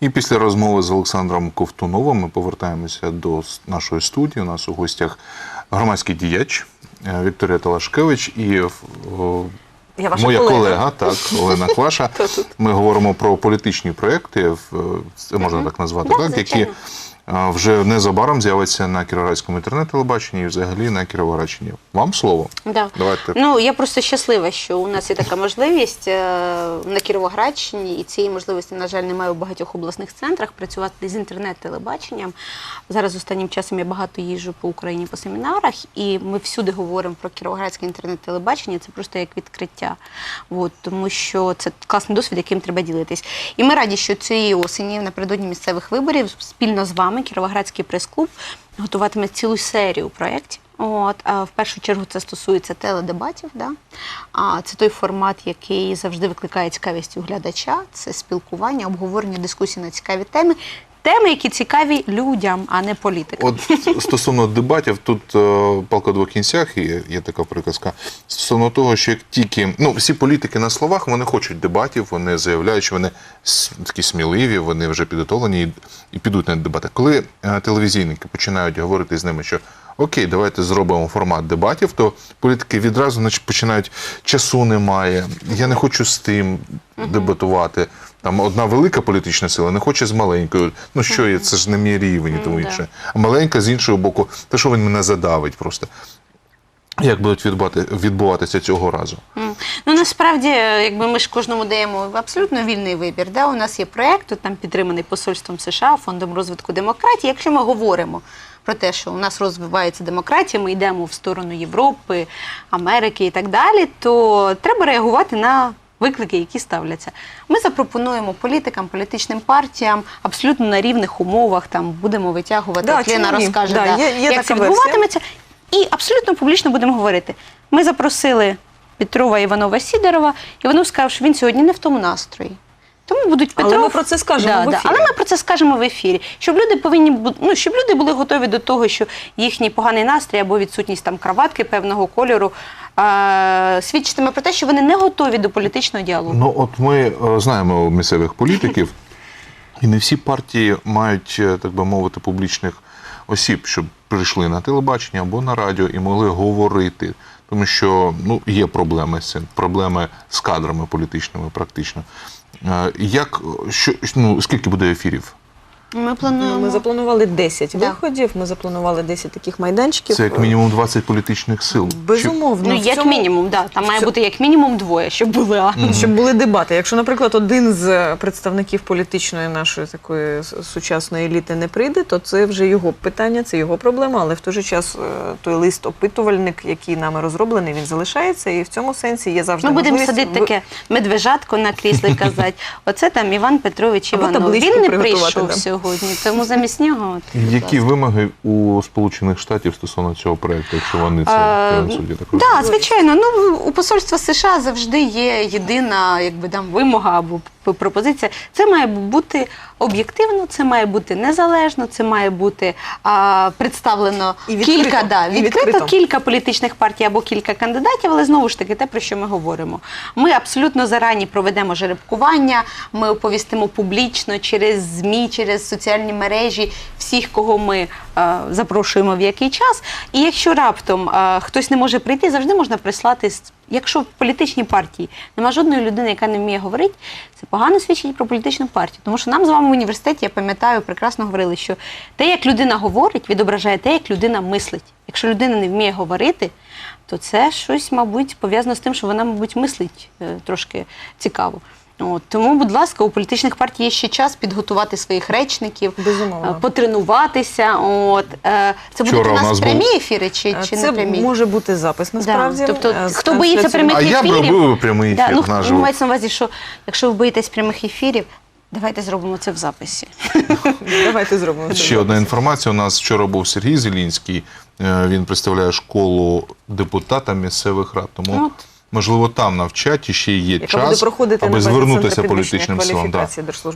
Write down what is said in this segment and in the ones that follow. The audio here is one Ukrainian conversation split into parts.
І після розмови з Олександром Ковтуновим ми повертаємося до нашої студії. У нас у гостях громадський діяч е, Вікторія Талашкевич і Я ваша моя колега. колега, так, Олена Кваша. Ми говоримо про політичні проекти, це можна так назвати, так, які е, вже незабаром з'являться на Кіровоградському інтернет-телебаченні і взагалі на Кіровоградщині. Вам слово. Да. Давайте. Ну я просто щаслива, що у нас є така можливість е, на Кіровоградщині, і цієї можливості, на жаль, немає у багатьох обласних центрах працювати з інтернет-телебаченням. Зараз останнім часом я багато їжджу по Україні по семінарах, і ми всюди говоримо про кіровоградське інтернет-телебачення. Це просто як відкриття. От, тому що це класний досвід, яким треба ділитись. І ми раді, що цієї осені напередодні місцевих виборів спільно з вами Кіровоградський прес-клуб готуватиме цілу серію проєктів. От, а в першу чергу це стосується теледебатів. Да? А це той формат, який завжди викликає цікавість у глядача. Це спілкування, обговорення, дискусії на цікаві теми. Теми, які цікаві людям, а не політикам. От стосовно дебатів, тут е, палка двох кінцях, і є така приказка. Стосовно того, що як тільки ну всі політики на словах вони хочуть дебатів, вони заявляють, що вони такі сміливі, вони вже підготовлені і, і підуть на дебати. Коли е, телевізійники починають говорити з ними, що окей, давайте зробимо формат дебатів, то політики відразу починають часу немає. Я не хочу з тим дебатувати. Там одна велика політична сила не хоче з маленькою. Ну що є, це ж не мій рівень і тому інше. А маленька з іншого боку, те, що він мене задавить просто. Як будуть відбувати, відбуватися цього разу? Ну насправді, е, якби ми ж кожному даємо абсолютно вільний вибір. Да? У нас є проєкт, там підтриманий посольством США, фондом розвитку демократії. Якщо ми говоримо про те, що у нас розвивається демократія, ми йдемо в сторону Європи, Америки і так далі, то треба реагувати на. Виклики, які ставляться, ми запропонуємо політикам, політичним партіям абсолютно на рівних умовах. Там будемо витягувати. Да, от Лена розкаже, Да, да, є- є як це відбуватиметься. І абсолютно публічно будемо говорити. Ми запросили Петрова Іванова Сідорова, і вони сказав, що він сьогодні не в тому настрої. Тому будуть Але ми про це скажемо да, в да. Але ми про це скажемо в ефірі. Щоб люди повинні бу- ну, щоб люди були готові до того, що їхній поганий настрій або відсутність там краватки певного кольору е- свідчитиме про те, що вони не готові до політичного діалогу. Ну от ми е, знаємо місцевих політиків, і не всі партії мають, е, так би мовити, публічних осіб, щоб прийшли на телебачення або на радіо і могли говорити. Тому що ну, є проблеми з цим, проблеми з кадрами політичними, практично. Е, Як що ну скільки буде ефірів? Ми плануємо. Ну, Ми запланували 10 Да. виходів, ми запланували 10 таких майданчиків. Це як мінімум 20 політичних сил. Безумовно. ну, в як цьому- мінімум, да. там має цьому- бути як мінімум двоє, щоб були. а. Щоб були дебати. Якщо, наприклад, один з представників політичної нашої такої с- сучасної еліти не прийде, то це вже його питання, це його проблема. Але в той же час е, той лист опитувальник, який нами розроблений, він залишається, і в цьому сенсі є завжди Ми будемо можливість садити ви- таке медвежатко на кріслі і казати, оце там Іван Петрович Або Іванов. табличку Він не приготувати, прийшов да. Сьогодні, тому замість нього. от, будь Які ласка. вимоги у Сполучених Штатів стосовно цього проекту, якщо вони це Е, фінансують? я так розумію? Так, звичайно. Ну у посольства США завжди є єдина, якби там вимога або п- пропозиція. Це має бути об'єктивно, це має бути незалежно, це має бути а, представлено І відкрито, кілька да, і відкрито, відкрито. кілька політичних партій або кілька кандидатів, але знову ж таки те, про що ми говоримо. Ми абсолютно зарані проведемо жеребкування, ми оповістимо публічно через ЗМІ, через соціальні мережі всіх, кого ми запрошуємо в який час. І якщо раптом е, хтось не може прийти, завжди можна прислати. Якщо в політичній партії нема жодної людини, яка не вміє говорити, це погано свідчить про політичну партію. Тому що нам з вами в університеті, я пам'ятаю, прекрасно говорили, що те, як людина говорить, відображає те, як людина мислить. Якщо людина не вміє говорити, то це щось, мабуть, пов'язано з тим, що вона, мабуть, мислить е, трошки цікаво. От, тому, будь ласка, у політичних партій є ще час підготувати своїх речників, Безумовно. е, потренуватися. От, е, це будуть Вчора у нас, прямі був- ефіри чи, чи Це не прямі? може бути запис насправді. Да. Тобто, Е, з хто боїться прямих А я б ефірів, робив прямий ефір ну, наживо. мається на увазі, що якщо ви боїтесь прямих ефірів, давайте зробимо це в записі. Давайте зробимо це. Ще одна інформація. У нас вчора був Сергій Зелінський. Е, Він представляє школу депутата місцевих рад. Тому От. Можливо там навчать і ще є Яка час, буде аби звернутися політичним силам. Да.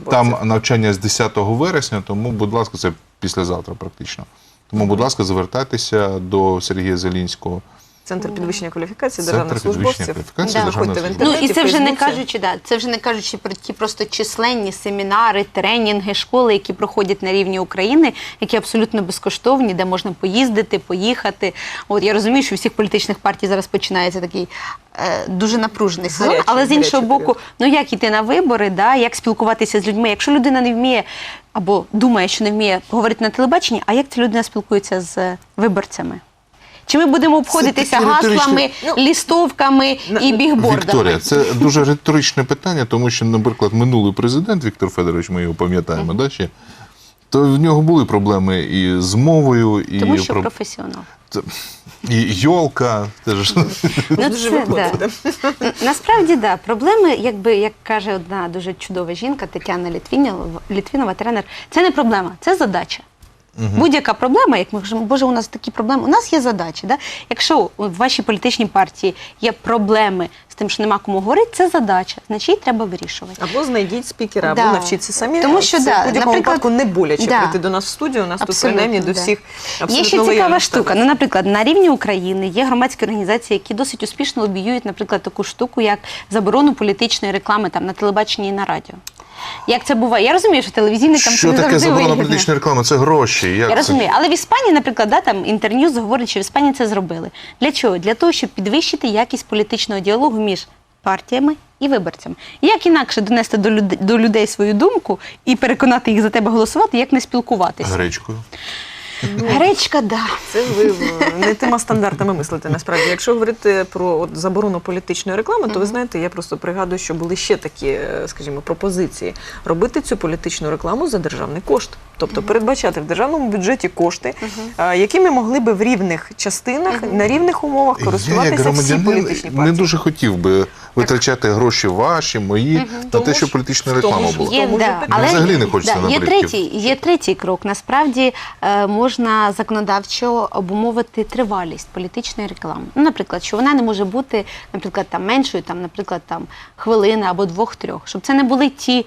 Там навчання з 10 вересня, тому, будь ласка, це післязавтра практично. Тому, будь ласка, звертайтеся до Сергія Зелінського. Центр підвищення кваліфікації державних службовців. Да. державних в. Ну і це вже не кажучи, да, це вже не кажучи про ті просто численні семінари, тренінги, школи, які проходять на рівні України, які абсолютно безкоштовні, де можна поїздити, поїхати. От я розумію, що у всіх політичних партій зараз починається такий е, дуже напружений сезон, але з іншого боку, період. ну як іти на вибори, да, як спілкуватися з людьми. Якщо людина не вміє або думає, що не вміє говорити на телебаченні, а як ця людина спілкується з е, виборцями? Чи ми будемо обходитися такі гаслами, Ну, лістовками і бігбордами? Вікторія, це дуже риторичне питання, тому що, наприклад, минулий президент Віктор Федорович, ми його пам'ятаємо, да, ще, то в нього були проблеми і з мовою, і, Тому що про- професіонал. і йолка. Теж. Ну, Дуже це, виходить, да. да. Н- Насправді, да, проблеми, якби як каже одна дуже чудова жінка Тетяна Літвінова, Літвінова, тренер, це не проблема, це задача. Будь-яка проблема, як ми кажемо, боже, у нас такі проблеми. У нас є задача. Да? Якщо в вашій політичній партії є проблеми з тим, що нема кому говорити, це задача, значить її треба вирішувати. Або знайдіть спікера, або Да. навчіться самі. Тому що, це да, в будь-якому наприклад, випадку не боляче да. прийти до нас в студію. У нас тут Абсолютно, принаймні до всіх абсолютно Є ще цікава лояльно штука. Ну, ставляться. наприклад, на рівні України є громадські організації, які досить успішно лобіюють, наприклад, таку штуку, як заборону політичної реклами там на телебаченні і на радіо. Як це буває? Я розумію, що телевізійникам це Що не таке завжди заборона вигідно. політичної реклами? Це гроші. Як Я це? розумію, але в Іспанії, наприклад, да, там інтерньюз говорить, що в Іспанії це зробили. Для чого? Для того, щоб підвищити якість політичного діалогу між партіями і виборцями. Як інакше донести до людей, до людей свою думку і переконати їх за тебе голосувати, як не спілкуватися? Гречкою. Гречка, да. Це ви е, не тима стандартами мислите. Насправді, якщо говорити про от, заборону політичної реклами, то ви знаєте, я просто пригадую, що були ще такі, е, скажімо, пропозиції робити цю політичну рекламу за державний кошт, тобто передбачати в державному бюджеті кошти, е, якими могли би в рівних частинах на рівних умовах Я, як користуватися всі громадянин, політичні не партії. дуже хотів би витрачати гроші ваші, мої, на Тому те, щоб ж- політична в тому реклама ж була. є- тому ж і питання. Взагалі не хочеться да, є третій, є третій крок. Насправді е, можна законодавчо обумовити тривалість політичної реклами. Ну, наприклад, що вона не може бути, наприклад, там меншою, там, наприклад, там хвилини або двох-трьох, щоб це не були ті.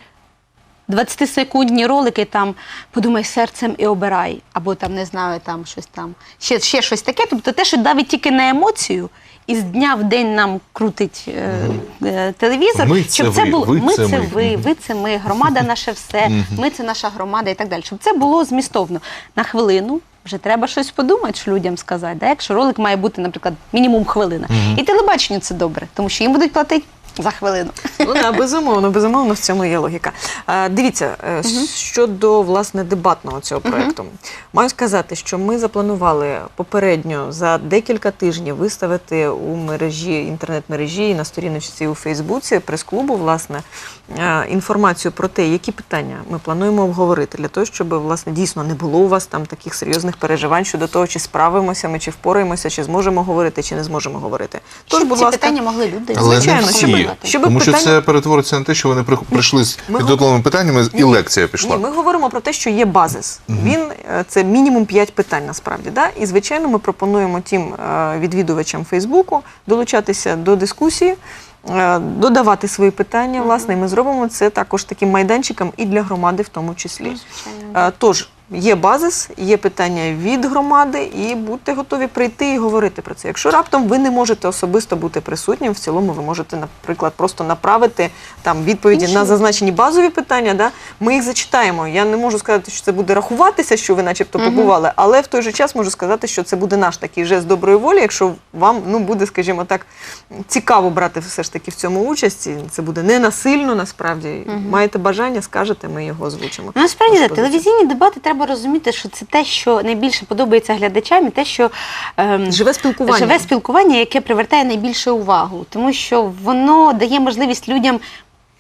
20-секундні ролики там подумай серцем і обирай, або там не знаю, там щось там ще, ще щось таке. Тобто те, що давить тільки на емоцію, і з дня в день нам крутить е, е, телевізор, Ми це щоб це ви, було ви ми це це ми. ви, ви це ми, громада наше все, ми це наша громада і так далі. Щоб це було змістовно на хвилину. Вже треба щось подумати, що людям сказати. Да? Якщо ролик має бути, наприклад, мінімум хвилина. І телебаченню це добре, тому що їм будуть платити за хвилину. Ну да, безумовно, безумовно, в цьому є логіка. А, дивіться, е, щодо власне дебатного цього проекту, маю сказати, що ми запланували попередньо за декілька тижнів виставити у мережі інтернет-мережі і на сторіночці у Фейсбуці прес-клубу власне е, інформацію про те, які питання ми плануємо обговорити для того, щоб власне дійсно не було у вас там таких серйозних переживань щодо того, чи справимося ми, чи впораємося, чи зможемо говорити, чи не зможемо говорити. Тож, Щоб будь ці ласка, питання могли люди. Але Звичайно, щоб- всі, щоб тому що питання- це перетвориться на те, що вони прийшли з Ми підготовленими питаннями і лекція пішла. Ні, ми говоримо про те, що є базис. Він е, це мінімум 5 питань насправді. Да? І звичайно, ми пропонуємо тим е, відвідувачам Фейсбуку долучатися до дискусії. е, Додавати свої питання, власне, і ми зробимо це також таким майданчиком і для громади, в тому числі. Ну, звичайно. Тож є базис, є питання від громади, і будьте готові прийти і говорити про це. Якщо раптом ви не можете особисто бути присутнім, в цілому ви можете, наприклад, просто направити там відповіді Інші. на зазначені базові питання. Да? Ми їх зачитаємо. Я не можу сказати, що це буде рахуватися, що ви, начебто, побували, але в той же час можу сказати, що це буде наш такий жест доброї волі, якщо вам ну буде, скажімо так, цікаво брати все ж таки в цьому участь. і Це буде не насильно, насправді. Маєте бажання, скажете, ми його озвучимо. Насправді, телевізійні дебати треба розуміти, що це те, що найбільше подобається глядачам, і те, що ем, Живе спілкування. живе спілкування, яке привертає найбільше увагу, тому що воно дає можливість людям.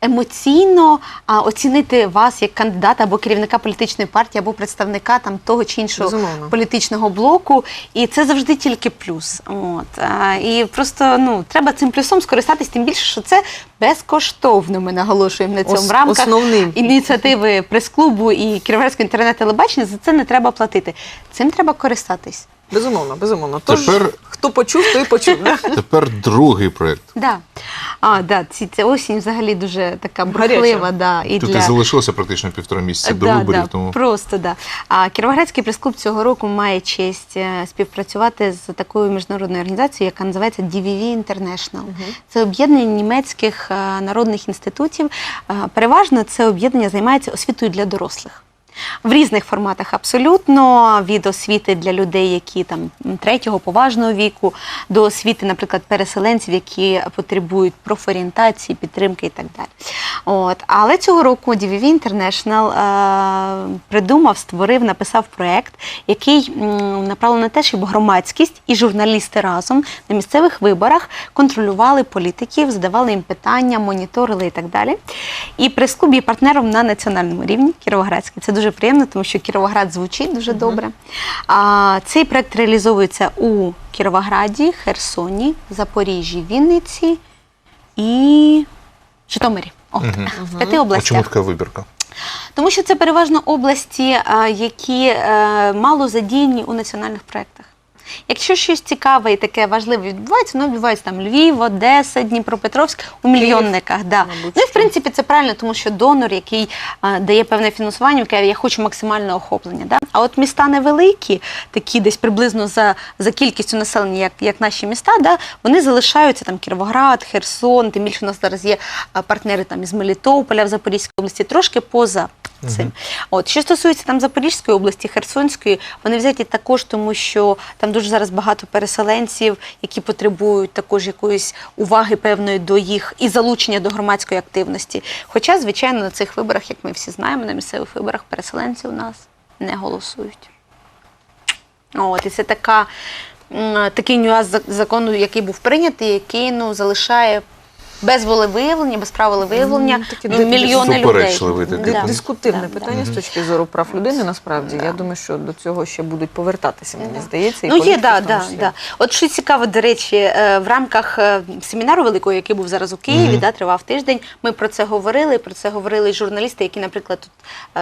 Емоційно а, оцінити вас як кандидата або керівника політичної партії, або представника там того чи іншого Безумовно. політичного блоку, і це завжди тільки плюс. От а, і просто ну треба цим плюсом скористатись, тим більше, що це безкоштовно. Ми наголошуємо на цьому Ос- в рамках основний. ініціативи прес-клубу і Кіровоградського інтернет-телебачення. За це не треба платити. Цим треба користатись. Безумовно, безумовно. Тож, Тепер- хто почув, той почув. Да? Тепер другий проєкт. Да. А, да, ці, ця осінь взагалі дуже така бурхлива. Да, і Тут для... і залишилося практично півтора місяця до Да, виборів, да, тому Просто да. А Кіровоградський прес-клуб цього року має честь е, співпрацювати з такою міжнародною організацією, яка називається DVV International. Це об'єднання німецьких е, народних інститутів. Е, Переважно це об'єднання займається освітою для дорослих. В різних форматах абсолютно від освіти для людей, які там третього поважного віку, до освіти, наприклад, переселенців, які потребують профорієнтації, підтримки і так далі. От але цього року DVV International е, придумав, створив, написав проект, який направлений на те, щоб громадськість і журналісти разом на місцевих виборах контролювали політиків, задавали їм питання, моніторили і так далі. І прес-клуб є партнером на національному рівні Кіровоградський. Це дуже приємно, тому що Кіровоград звучить дуже добре. А, цей проект реалізовується у Кіровограді, Херсоні, Запоріжжі, Вінниці і Житомирі. От, в п'яти а областях. чому така вибірка? Тому що це переважно області, е, які е, мало задіяні у національних проєктах. Якщо щось цікаве і таке важливе відбувається, воно відбувається там Львів, Одеса, Дніпропетровськ у мільйонниках. Да. мабуть, Ну і в принципі це правильно, тому що донор, який е, дає певне фінансування, каже, я хочу максимальне охоплення. Да? А от міста невеликі, такі десь приблизно за, за кількістю населення, як, як наші міста, да, вони залишаються там Кіровоград, Херсон, тим більше у нас зараз є партнери там із Мелітополя в Запорізькій області, трошки поза цим. От що стосується там Запорізької області, Херсонської, вони взяті також, тому що там дуже зараз багато переселенців, які потребують також якоїсь уваги певної до їх і залучення до громадської активності. Хоча, звичайно, на цих виборах, як ми всі знаємо, на місцевих виборах переселенці у нас не голосують. От, і це така, такий нюанс закону, який був прийнятий, який ну, залишає без волевиявлення, без права волевиявлення Ну, мільйони людей. суперечливий такий пункт. Дискутивне Да, питання да. з точки зору прав людини, насправді. Да. Я думаю, що до цього ще будуть повертатися, мені здається. і Ну, є, політики да, в тому да, числі. да. От що цікаво, до речі, е, в рамках е, семінару великого, який був зараз у Києві, да, тривав тиждень. Ми про це говорили. Про це говорили і журналісти, які, наприклад, тут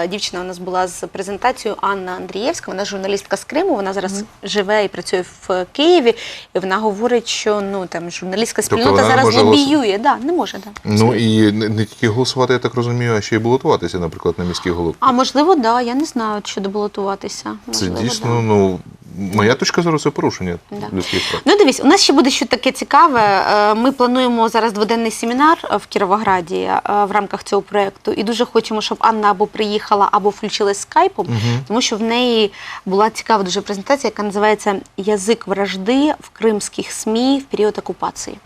е, дівчина у нас була з презентацією Анна Андрієвська. Вона журналістка з Криму. Вона зараз живе і працює в Києві. І вона говорить, що ну там журналістська Тобто спільнота вона зараз може лобіює. Да, не може, да. Ну і не, не тільки голосувати, я так розумію, а ще й балотуватися, наприклад, на міський голов. А можливо, да. Я не знаю, чи добалотуватися. Це Можливо, дійсно, да. ну моя точка зору, це порушення Да. людських прав. Ну, дивись, у нас ще буде що таке цікаве. Е, Ми плануємо зараз дводенний семінар е, в Кіровограді е, в рамках цього проєкту. І дуже хочемо, щоб Анна або приїхала, або включилась скайпом, тому що в неї була цікава дуже презентація, яка називається Язик вражди в кримських СМІ в період окупації.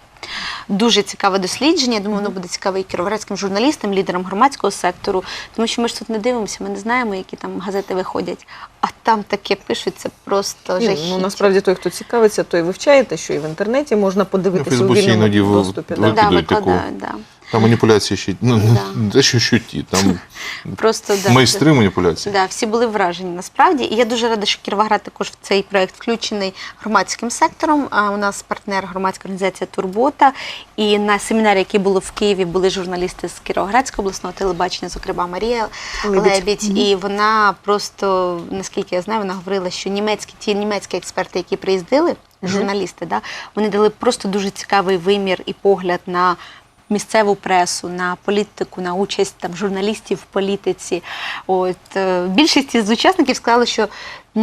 Дуже цікаве дослідження. Я думаю, воно буде цікаве і кіровоградським журналістам, лідерам громадського сектору, тому що ми ж тут не дивимося, ми не знаємо, які там газети виходять. А там таке пишуться, просто Ні, жахіття. ну насправді той, хто цікавиться, той вивчає те, що і в інтернеті можна Ну, подивитися у Фейсбуці вільному доступі. ви- да. викладають, да. Там маніпуляції ще ну, Да. не те, що що ті, там Просто да, майстри маніпуляцій. Да, всі були вражені насправді. І я дуже рада, що Кіровоград також в цей проект включений громадським сектором. А у нас партнер громадська організація Турбота. І на семінарі, який було в Києві, були журналісти з Кіровоградського обласного телебачення, зокрема Марія Лебідь. Лебідь. І вона просто, наскільки я знаю, вона говорила, що німецькі ті німецькі експерти, які приїздили, журналісти, да, вони дали просто дуже цікавий вимір і погляд на. Місцеву пресу на політику, на участь там журналістів в політиці. От е, більшість із учасників сказали, що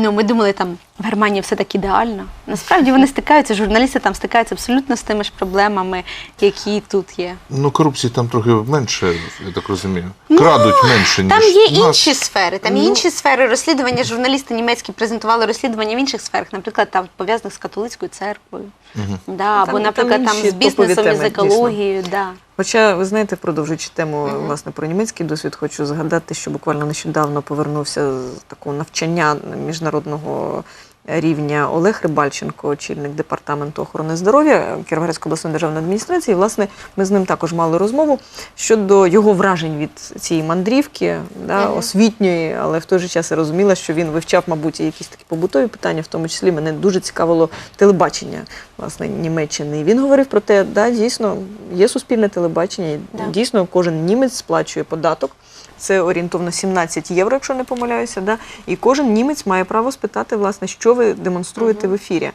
ну ми думали, там в Германії все так ідеально. Насправді вони стикаються, журналісти там стикаються абсолютно з тими ж проблемами, які тут є. Ну, корупції там трохи менше, я так розумію. Крадуть менше, ніж Там є нас. інші сфери. Там є Ну. інші сфери розслідування. Журналісти німецькі презентували розслідування в інших сферах, наприклад, там пов'язаних з католицькою церквою, да, або, там наприклад, там, інші з бізнесом, топові з екологією. Да. Хоча, ви знаєте, продовжуючи тему власне про німецький досвід, хочу згадати, що буквально нещодавно повернувся з такого навчання міжнародного рівня Олег Рибальченко, очільник департаменту охорони здоров'я Кіровоградської обласної державної адміністрації. Власне, ми з ним також мали розмову щодо його вражень від цієї мандрівки, да, освітньої, але в той же час я розуміла, що він вивчав, мабуть, і якісь такі побутові питання, в тому числі мене дуже цікавило телебачення власне Німеччини. І він говорив про те, да, дійсно є суспільне телебачення, і Да. дійсно кожен німець сплачує податок. Це орієнтовно 17 євро, якщо не помиляюся. Да? І кожен німець має право спитати, власне, що ви демонструєте в ефірі.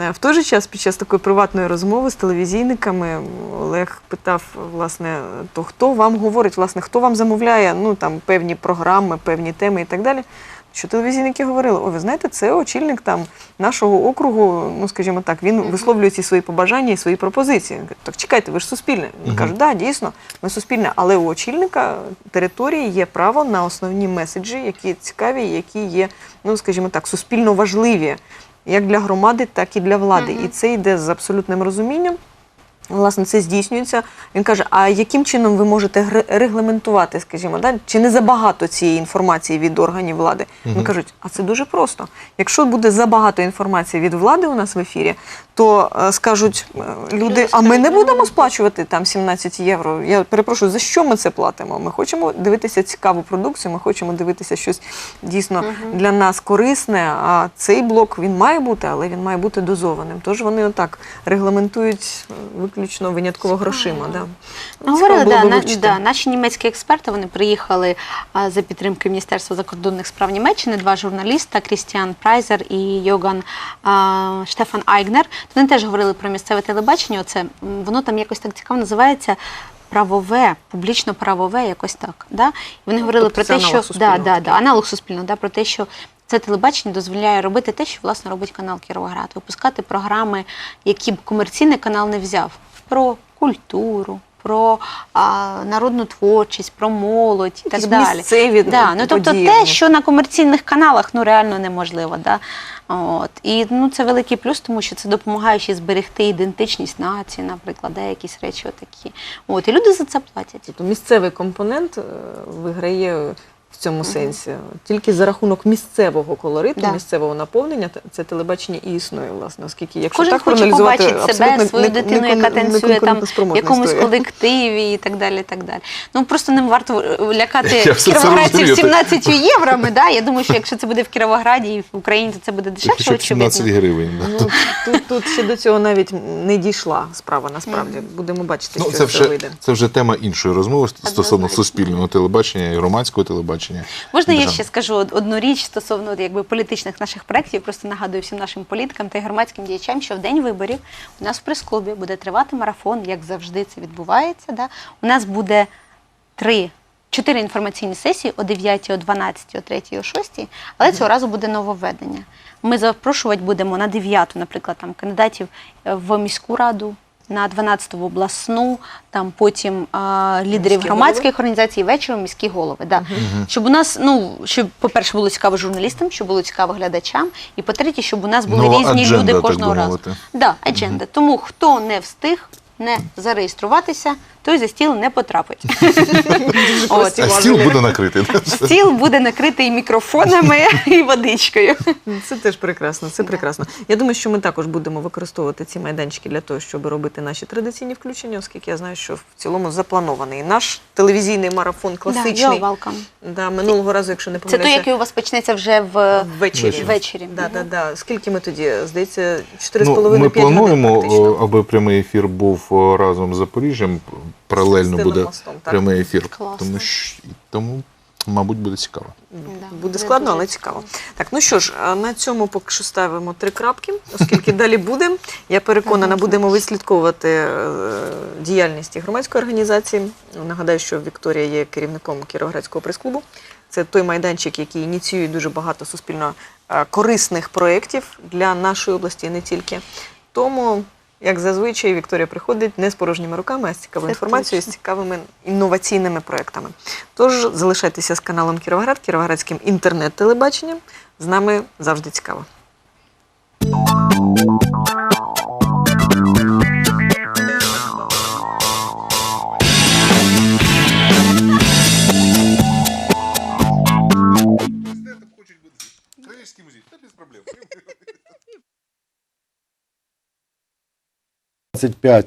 Е, В той же час, під час такої приватної розмови з телевізійниками, Олег питав, власне, то хто вам говорить, власне, хто вам замовляє ну, там, певні програми, певні теми і так далі. Що телевізійники говорили, о, ви знаєте, це очільник там нашого округу, ну скажімо так, він висловлює ці свої побажання і свої пропозиції. Так чекайте, ви ж суспільне. Він каже, да, дійсно, ми суспільне, але у очільника території є право на основні меседжі, які цікаві, які є, ну скажімо так, суспільно важливі, як для громади, так і для влади. І це йде з абсолютним розумінням. Власне, це здійснюється. Він каже: а яким чином ви можете регламентувати, скажімо, да? чи не забагато цієї інформації від органів влади? Вони Мгм. кажуть, а це дуже просто. Якщо буде забагато інформації від влади у нас в ефірі, то е, скажуть е, люди, а ми не будемо «Ну, сплачувати там 17 євро. Я перепрошую, за що ми це платимо? Ми хочемо дивитися цікаву продукцію, ми хочемо дивитися щось дійсно Мгм. для нас корисне. А цей блок він має бути, але він має бути дозованим. Тож вони отак регламентують е, виключно винятково грошима. Да. Ну, говорили, да, на, да, наші німецькі експерти вони приїхали а, за підтримки Міністерства закордонних справ Німеччини, два журналіста Крістіан Прайзер і Йоган а, Штефан Айгнер. Вони теж говорили про місцеве телебачення. Оце воно там якось так цікаво називається. Правове, публічно-правове, якось так. Да? І вони говорили Тобто про те, аналог що да, да, да, аналог суспільного, да, про те, що це телебачення дозволяє робити те, що власне робить канал Кіровоград, випускати програми, які б комерційний канал не взяв, про культуру. Про а, народну творчість, про молодь і так Якісь далі. місцеві, да, ну, тобто те, що на комерційних каналах ну, реально неможливо. Да? От. І ну, це великий плюс, тому що це допомагає ще зберегти ідентичність нації, наприклад, да, якісь речі отакі. От. І люди за це платять. Тобто місцевий компонент е, виграє в цьому сенсі. Тільки за рахунок місцевого колориту, Да. місцевого наповнення те- це телебачення і існує, власне, оскільки якщо Кожен так хоче проаналізувати, побачити себе, свою не- дитину, не- яка не танцює там в конкурентоспроможна якомусь історія. колективі і так далі. і так далі. Ну просто не варто е, лякати Я все це кіровоградців розумію. 17 євроми. Да? Я думаю, що якщо це буде в Кіровограді і в Україні, то це буде дешевше, Хоча б 17 очевидно. гривень. Да. Ну, тут, тут ще до цього навіть не дійшла справа, насправді. Будемо бачити, Ну, що це це вже, вийде. це вже тема іншої розмови стосовно Однозначно. суспільного телебачення і громадського телебачення. Можна я ще скажу одну річ стосовно якби політичних наших проєктів. Просто нагадую всім нашим політикам та громадським діячам, що в день виборів у нас в прес-клубі буде тривати марафон, як завжди це відбувається. Да? У нас буде три. Чотири інформаційні сесії о 9, о 12, о 3, о 6, але цього разу буде нововведення. Ми запрошувати будемо на 9, наприклад, там кандидатів е, в міську раду, на 12 в обласну, там потім а, лідерів Міські громадських організацій, вечором міські голови. Да. Щоб у нас, ну, щоб, по-перше, було цікаво журналістам, щоб було цікаво глядачам, і по-третє, щоб у нас були Нова різні адженда, люди так кожного би разу. мовити. Да, адженда. Тому хто не встиг не зареєструватися, той за стіл не потрапить. От. А стіл буде накритий. Стіл буде накритий мікрофонами і водичкою. Це теж прекрасно. Це прекрасно. Я думаю, що ми також будемо використовувати ці майданчики для того, щоб робити наші традиційні включення, оскільки я знаю, що в цілому запланований наш телевізійний марафон класичний. welcome. Да, минулого разу, якщо не Це той, який у вас почнеться вже в ввечері. ввечері. Да, да, да. Скільки ми тоді? Здається, 4,5-5 Ну, годин ми плануємо, аби прямий ефір був разом з Запоріжжям. Паралельно буде мостом, прямий ефір. Класно. Тому, що, тому, мабуть, буде цікаво. Да, Буде складно, але цікаво. Так, ну що ж, на цьому поки що ставимо три крапки, оскільки далі буде. Я переконана, будемо відслідковувати е, діяльність громадської організації. Нагадаю, що Вікторія є керівником Кіровоградського прес-клубу. Це той майданчик, який ініціює дуже багато суспільно е, корисних проєктів для нашої області, і не тільки. Тому, як зазвичай, Вікторія приходить не з порожніми руками, а з цікавою Це інформацією, з цікавими інноваційними проектами. Тож залишайтеся з каналом Кіровоград, Кіровоградським інтернет-телебаченням. З нами завжди цікаво. 25